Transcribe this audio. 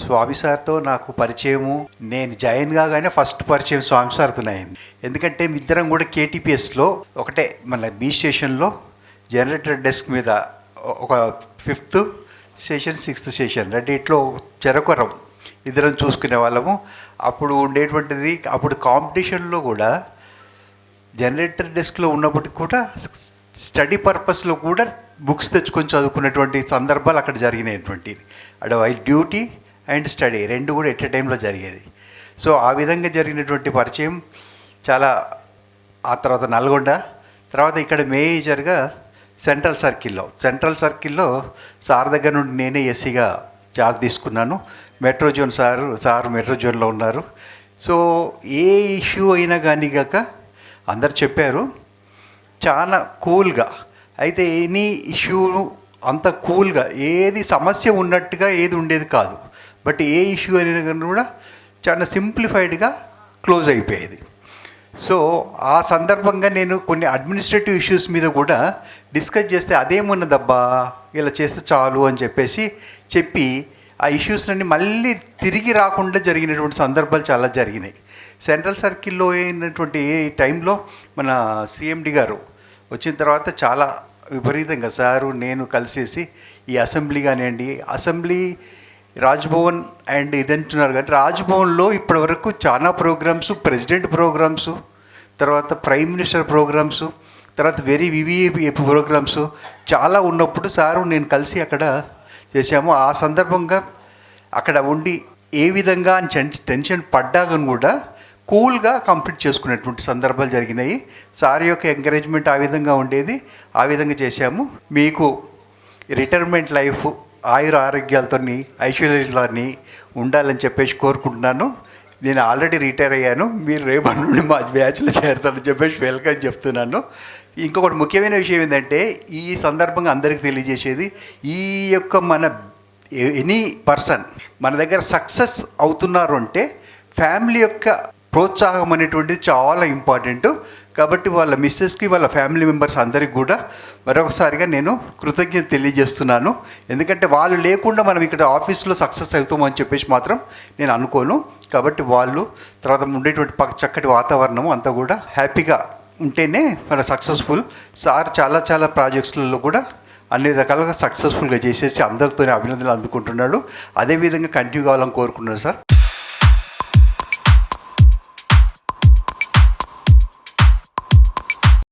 స్వామి సార్తో నాకు పరిచయము. నేను జాయిన్ కాగానే ఫస్ట్ పరిచయం స్వామి సార్తో అయింది. ఎందుకంటే ఇద్దరం కూడా కేటీపీఎస్లో ఒకటే మన బీ స్టేషన్లో జనరేటర్ డెస్క్ మీద ఒక ఫిఫ్త్ స్టేషన్ సిక్స్త్ స్టేషన్ రెండిట్లో చెరకొరం ఇద్దరం చూసుకునే వాళ్ళము. అప్పుడు ఉండేటువంటిది అప్పుడు కాంపిటీషన్లో కూడా జనరేటర్ డెస్క్లో ఉన్నప్పటికి కూడా స్టడీ పర్పస్లో కూడా బుక్స్ తెచ్చుకొని చదువుకునేటువంటి సందర్భాలు అక్కడ జరిగినటువంటి అక్కడ ఐ డ్యూటీ అండ్ స్టడీ రెండు కూడా ఎట్ టైంలో జరిగేది. సో ఆ విధంగా జరిగినటువంటి పరిచయం చాలా ఆ తర్వాత నల్గొండ తర్వాత ఇక్కడ మేజర్గా సెంట్రల్ సర్కిల్లో. సెంట్రల్ సర్కిల్లో సార్ దగ్గర నుండి నేనే ఎస్సీగా చార్జ్ తీసుకున్నాను. Metro zone sir sir metro జోన్లో ఉన్నారు. సో ఏ ఇష్యూ అయినా కానీ కాక అందరు చెప్పారు. చాలా కూల్గా. అయితే ఎనీ ఇష్యూ అంత కూల్గా. ఏది సమస్య ఉన్నట్టుగా ఏది ఉండేది కాదు. బట్ ఏ ఇష్యూ అయినా కానీ కూడా చాలా సింప్లిఫైడ్గా క్లోజ్ అయిపోయేది. సో ఆ సందర్భంగా నేను కొన్ని అడ్మినిస్ట్రేటివ్ ఇష్యూస్ మీద కూడా డిస్కస్ చేస్తే అదేమున్నదబ్బా ఇలా చేస్తే చాలు అని చెప్పేసి చెప్పి ఆ ఇష్యూస్లన్నీ మళ్ళీ తిరిగి రాకుండా జరిగినటువంటి సందర్భాలు చాలా జరిగినాయి. సెంట్రల్ సర్కిల్లో అయినటువంటి ఏ టైంలో మన సిఎండి గారు వచ్చిన తర్వాత చాలా విపరీతంగా సారు నేను కలిసేసి ఈ అసెంబ్లీ కానివ్వండి అసెంబ్లీ రాజ్భవన్ అండ్ ఇది అంటున్నారు కానీ రాజ్భవన్లో ఇప్పటివరకు చాలా ప్రోగ్రామ్స్ ప్రెసిడెంట్ ప్రోగ్రామ్స్ తర్వాత ప్రైమ్ మినిస్టర్ ప్రోగ్రామ్స్ తర్వాత వెరీ వివిఐపి ప్రోగ్రామ్స్ చాలా ఉన్నప్పుడు సారు నేను కలిసి అక్కడ చేశాము. ఆ సందర్భంగా అక్కడ ఉండి ఏ విధంగా అని టెన్షన్ పడ్డాకని కూడా కూల్గా కంప్లీట్ చేసుకునేటువంటి సందర్భాలు జరిగినాయి. సార్ యొక్క ఎంకరేజ్మెంట్ ఆ విధంగా ఉండేది. ఆ విధంగా చేశాము. మీకు రిటైర్మెంట్ లైఫ్ ఆయుర ఆరోగ్యాలతో ఐశ్వర్యాలని ఉండాలని చెప్పేసి కోరుకుంటున్నాను. నేను ఆల్రెడీ రిటైర్ అయ్యాను. మీరు రేపటి నుండి మా బ్యాచ్లో చేరతారని చెప్పేసి వెల్కమ్ చెప్తున్నాను. ఇంకొకటి ముఖ్యమైన విషయం ఏంటంటే ఈ సందర్భంగా అందరికీ తెలియజేసేది ఈ యొక్క మన ఎనీ పర్సన్ మన దగ్గర సక్సెస్ అవుతున్నారు అంటే ఫ్యామిలీ యొక్క ప్రోత్సాహం అనేటువంటిది చాలా ఇంపార్టెంట్. కాబట్టి వాళ్ళ మిస్సెస్కి వాళ్ళ ఫ్యామిలీ మెంబర్స్ అందరికి కూడా మరొకసారిగా నేను కృతజ్ఞత తెలియజేస్తున్నాను. ఎందుకంటే వాళ్ళు లేకుండా మనం ఇక్కడ ఆఫీస్లో సక్సెస్ అవుతామని చెప్పేసి మాత్రం నేను అనుకోను. కాబట్టి వాళ్ళు తర్వాత ఉండేటువంటి పక్క చక్కటి వాతావరణం అంతా కూడా హ్యాపీగా ఉంటేనే మన సక్సెస్ఫుల్. సార్ చాలా చాలా ప్రాజెక్ట్స్లలో కూడా అన్ని రకాలుగా సక్సెస్ఫుల్గా చేసేసి అందరితోనే అభినందనలు అందుకుంటున్నాడు. అదేవిధంగా కంటిన్యూ కావాలని కోరుకుంటున్నాడు సార్.